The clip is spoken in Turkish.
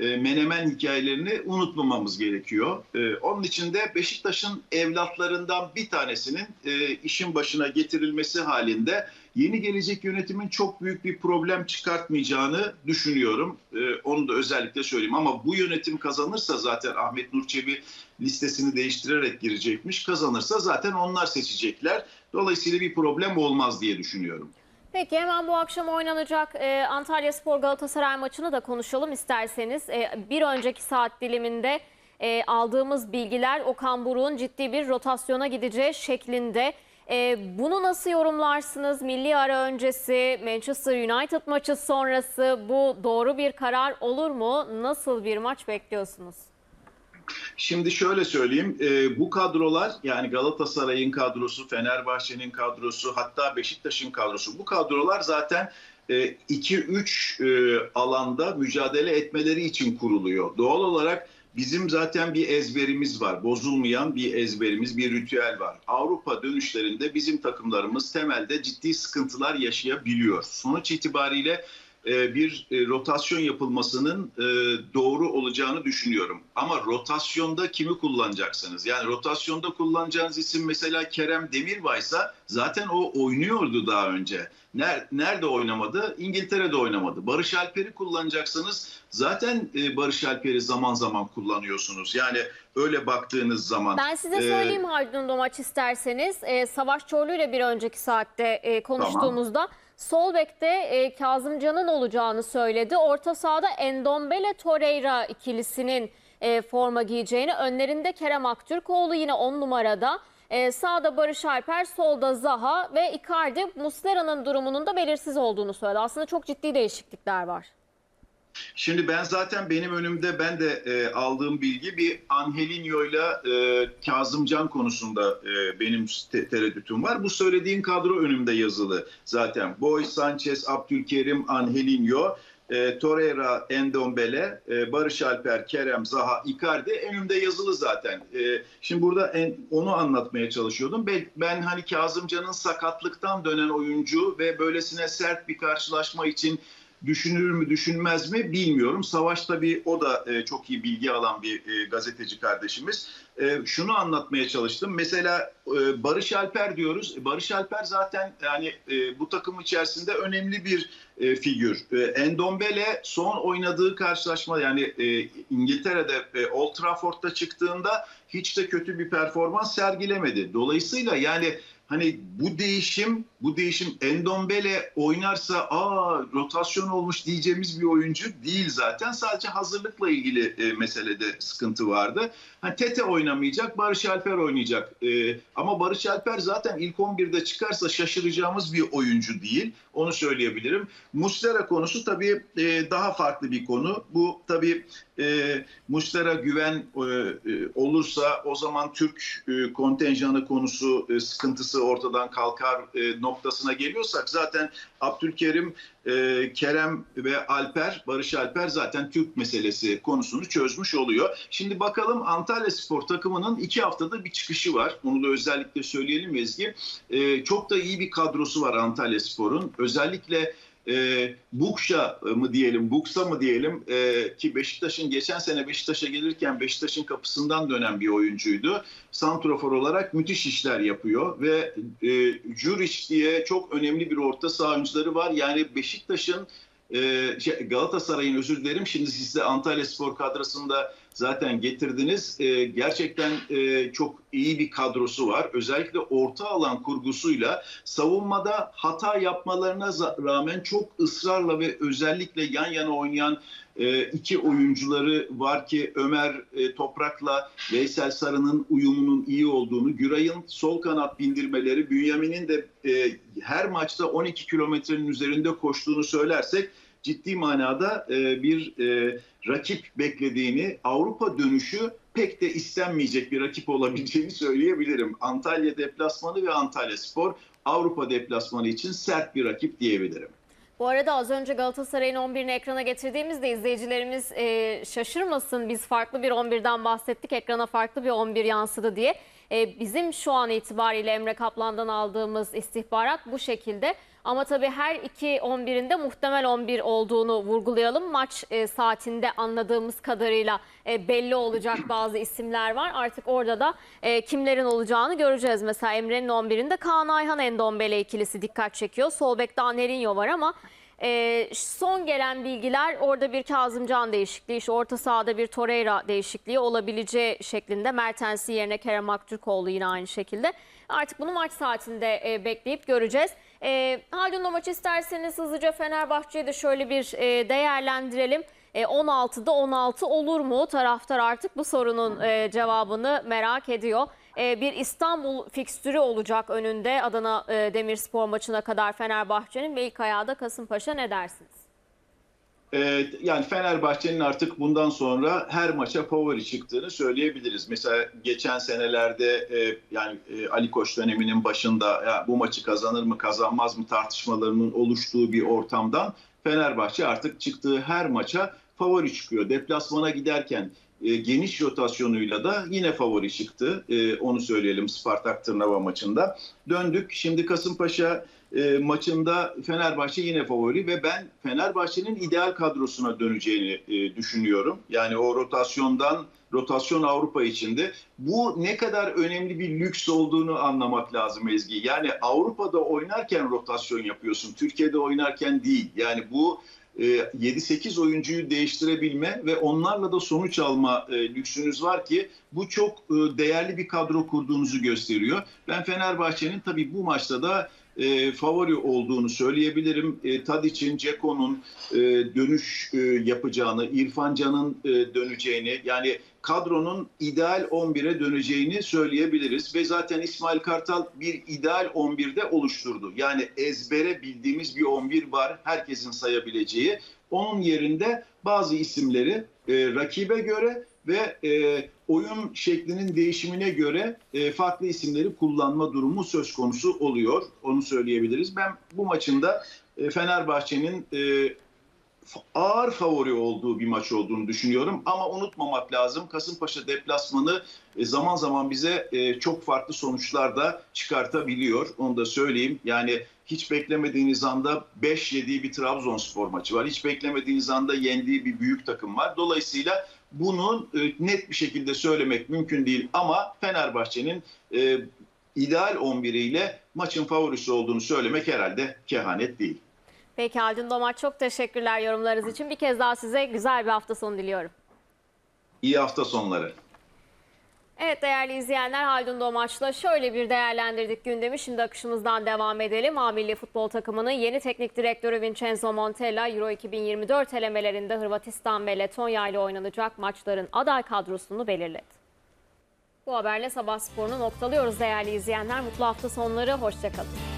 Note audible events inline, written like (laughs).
e, menemen hikayelerini unutmamamız gerekiyor. E, onun için de Beşiktaş'ın evlatlarından bir tanesinin e, işin başına getirilmesi halinde yeni gelecek yönetimin çok büyük bir problem çıkartmayacağını düşünüyorum. Onu da özellikle söyleyeyim. Ama bu yönetim kazanırsa zaten Ahmet Nur Çebi listesini değiştirerek girecekmiş. Kazanırsa zaten onlar seçecekler. Dolayısıyla bir problem olmaz diye düşünüyorum. Peki hemen bu akşam oynanacak e, Antalya Spor Galatasaray maçını da konuşalım isterseniz. E, bir önceki saat diliminde e, aldığımız bilgiler Okan Buruk'un ciddi bir rotasyona gideceği şeklinde. E, bunu nasıl yorumlarsınız? Milli ara öncesi, Manchester United maçı sonrası bu doğru bir karar olur mu? Nasıl bir maç bekliyorsunuz? Şimdi şöyle söyleyeyim, e, bu kadrolar yani Galatasaray'ın kadrosu, Fenerbahçe'nin kadrosu, hatta Beşiktaş'ın kadrosu bu kadrolar zaten 2-3 e, alanda mücadele etmeleri için kuruluyor. Doğal olarak bizim zaten bir ezberimiz var, bozulmayan bir ezberimiz, bir ritüel var. Avrupa dönüşlerinde bizim takımlarımız temelde ciddi sıkıntılar yaşayabiliyor. Sonuç itibariyle e, bir e, rotasyon yapılmasının e, doğru olacağını düşünüyorum. Ama rotasyonda kimi kullanacaksınız? Yani rotasyonda kullanacağınız isim mesela Kerem Demirbay'sa zaten o oynuyordu daha önce. Nerede oynamadı? İngiltere'de oynamadı. Barış Alper'i kullanacaksanız zaten Barış Alper'i zaman zaman kullanıyorsunuz. Yani öyle baktığınız zaman. Ben size söyleyeyim Haldun Domaç isterseniz. E, Savaş Çorlu ile bir önceki saatte e, konuştuğumuzda tamam. sol bekte e, Kazımcan'ın olacağını söyledi. Orta sahada Endombele Torreira ikilisinin e, forma giyeceğini. Önlerinde Kerem Aktürkoğlu yine 10 numarada. Ee, sağda Barış Alper, solda Zaha ve Icardi Muslera'nın durumunun da belirsiz olduğunu söyledi. Aslında çok ciddi değişiklikler var. Şimdi ben zaten benim önümde ben de e, aldığım bilgi bir Angelinho ile e, Kazımcan konusunda e, benim te- tereddütüm var. Bu söylediğin kadro önümde yazılı zaten. Boy, Sanchez, Abdülkerim, Angelinho e, Torreira, Endombele, e, Barış Alper, Kerem, Zaha, Icardi önümde yazılı zaten. E, şimdi burada en, onu anlatmaya çalışıyordum. Ben, ben hani Kazımcan'ın sakatlıktan dönen oyuncu ve böylesine sert bir karşılaşma için düşünür mü düşünmez mi bilmiyorum. Savaş tabii o da e, çok iyi bilgi alan bir e, gazeteci kardeşimiz. E, şunu anlatmaya çalıştım. Mesela e, Barış Alper diyoruz. Barış Alper zaten yani e, bu takım içerisinde önemli bir e, figür. E, Endombele son oynadığı karşılaşma yani e, İngiltere'de e, Old Trafford'da çıktığında hiç de kötü bir performans sergilemedi. Dolayısıyla yani hani bu değişim bu değişim Endombele oynarsa aa rotasyon olmuş diyeceğimiz bir oyuncu değil zaten. Sadece hazırlıkla ilgili e, meselede sıkıntı vardı. Hani Tete oynamayacak, Barış Alper oynayacak. E, ama Barış Alper zaten ilk 11'de çıkarsa şaşıracağımız bir oyuncu değil. Onu söyleyebilirim. Muslera konusu tabii e, daha farklı bir konu. Bu tabii e, Muslera güven e, olursa o zaman Türk e, kontenjanı konusu e, sıkıntısı ortadan kalkar e, noktasına geliyorsak zaten Abdülkerim, e, Kerem ve Alper, Barış Alper zaten Türk meselesi konusunu çözmüş oluyor. Şimdi bakalım Antalya Spor takımının iki haftada bir çıkışı var. Bunu da özellikle söyleyelim Ezgi. E, çok da iyi bir kadrosu var Antalya Spor'un. Özellikle e, Bukşa mı diyelim, Buksa mı diyelim e, ki Beşiktaş'ın geçen sene Beşiktaş'a gelirken Beşiktaş'ın kapısından dönen bir oyuncuydu. Santrofor olarak müthiş işler yapıyor ve e, Juric diye çok önemli bir orta saha oyuncuları var. Yani Beşiktaş'ın e, şey, Galatasaray'ın özür dilerim şimdi siz de Antalya Spor kadrosunda zaten getirdiniz. E, gerçekten e, çok iyi bir kadrosu var. Özellikle orta alan kurgusuyla savunmada hata yapmalarına rağmen çok ısrarla ve özellikle yan yana oynayan e, iki oyuncuları var ki Ömer e, Toprak'la Veysel Sarı'nın uyumunun iyi olduğunu, Güray'ın sol kanat bindirmeleri, Bünyamin'in de e, her maçta 12 kilometrenin üzerinde koştuğunu söylersek ciddi manada e, bir e, rakip beklediğini, Avrupa dönüşü pek de istenmeyecek bir rakip olabileceğini (laughs) söyleyebilirim. Antalya deplasmanı ve Antalya Spor Avrupa deplasmanı için sert bir rakip diyebilirim. Bu arada az önce Galatasaray'ın 11'ini ekrana getirdiğimizde izleyicilerimiz e, şaşırmasın. Biz farklı bir 11'den bahsettik. Ekrana farklı bir 11 yansıdı diye. E, bizim şu an itibariyle Emre Kaplan'dan aldığımız istihbarat bu şekilde. Ama tabii her iki 11'inde muhtemel 11 olduğunu vurgulayalım. Maç e, saatinde anladığımız kadarıyla e, belli olacak (clears throat) bazı isimler var. Artık orada da e, kimlerin olacağını göreceğiz. Mesela Emre'nin 11'inde Kaan Ayhan Endombele ikilisi dikkat çekiyor. Sol bekte Anerinho var ama e, son gelen bilgiler orada bir Kazımcan değişikliği, işte orta sahada bir Torreira değişikliği olabileceği şeklinde. Mertens'i yerine Kerem Aktürkoğlu yine aynı şekilde. Artık bunu maç saatinde e, bekleyip göreceğiz. E, Haldun o maçı isterseniz hızlıca Fenerbahçe'yi de şöyle bir e, değerlendirelim. E, 16'da 16 olur mu? Taraftar artık bu sorunun e, cevabını merak ediyor. E, bir İstanbul fikstürü olacak önünde Adana e, Demirspor maçına kadar Fenerbahçe'nin ve ilk ayağı da Kasımpaşa ne dersiniz? Ee, yani Fenerbahçe'nin artık bundan sonra her maça favori çıktığını söyleyebiliriz. Mesela geçen senelerde e, yani e, Ali Koç döneminin başında ya, bu maçı kazanır mı kazanmaz mı tartışmalarının oluştuğu bir ortamdan Fenerbahçe artık çıktığı her maça favori çıkıyor. Deplasmana giderken e, geniş rotasyonuyla da yine favori çıktı. Onu söyleyelim Spartak Tırnava maçında. Döndük. Şimdi Kasımpaşa e, maçında Fenerbahçe yine favori ve ben Fenerbahçe'nin ideal kadrosuna döneceğini e, düşünüyorum. Yani o rotasyondan rotasyon Avrupa içinde bu ne kadar önemli bir lüks olduğunu anlamak lazım Ezgi. Yani Avrupa'da oynarken rotasyon yapıyorsun. Türkiye'de oynarken değil. Yani bu e, 7-8 oyuncuyu değiştirebilme ve onlarla da sonuç alma e, lüksünüz var ki bu çok e, değerli bir kadro kurduğunuzu gösteriyor. Ben Fenerbahçe'nin tabii bu maçta da e, favori olduğunu söyleyebilirim. E, Tadic'in, Ceko'nun e, dönüş e, yapacağını, İrfan Can'ın e, döneceğini yani kadronun ideal 11'e döneceğini söyleyebiliriz. Ve zaten İsmail Kartal bir ideal 11'de oluşturdu. Yani ezbere bildiğimiz bir 11 var herkesin sayabileceği. Onun yerinde bazı isimleri e, rakibe göre ve e, oyun şeklinin değişimine göre e, farklı isimleri kullanma durumu söz konusu oluyor. Onu söyleyebiliriz. Ben bu maçında e, Fenerbahçe'nin e, ağır favori olduğu bir maç olduğunu düşünüyorum. Ama unutmamak lazım Kasımpaşa deplasmanı e, zaman zaman bize e, çok farklı sonuçlar da çıkartabiliyor. Onu da söyleyeyim. Yani hiç beklemediğiniz anda 5 yediği bir Trabzonspor maçı var. Hiç beklemediğiniz anda yendiği bir büyük takım var. Dolayısıyla bunu e, net bir şekilde söylemek mümkün değil ama Fenerbahçe'nin e, ideal 11'iyle maçın favorisi olduğunu söylemek herhalde kehanet değil. Peki Haldun Domaç çok teşekkürler yorumlarınız için. Bir kez daha size güzel bir hafta sonu diliyorum. İyi hafta sonları. Evet değerli izleyenler Haldun Domaç'la şöyle bir değerlendirdik gündemi. Şimdi akışımızdan devam edelim. A Milli Futbol takımının yeni teknik direktörü Vincenzo Montella Euro 2024 elemelerinde Hırvatistan ve Letonya ile oynanacak maçların aday kadrosunu belirledi. Bu haberle sabah sporunu noktalıyoruz değerli izleyenler. Mutlu hafta sonları, hoşçakalın.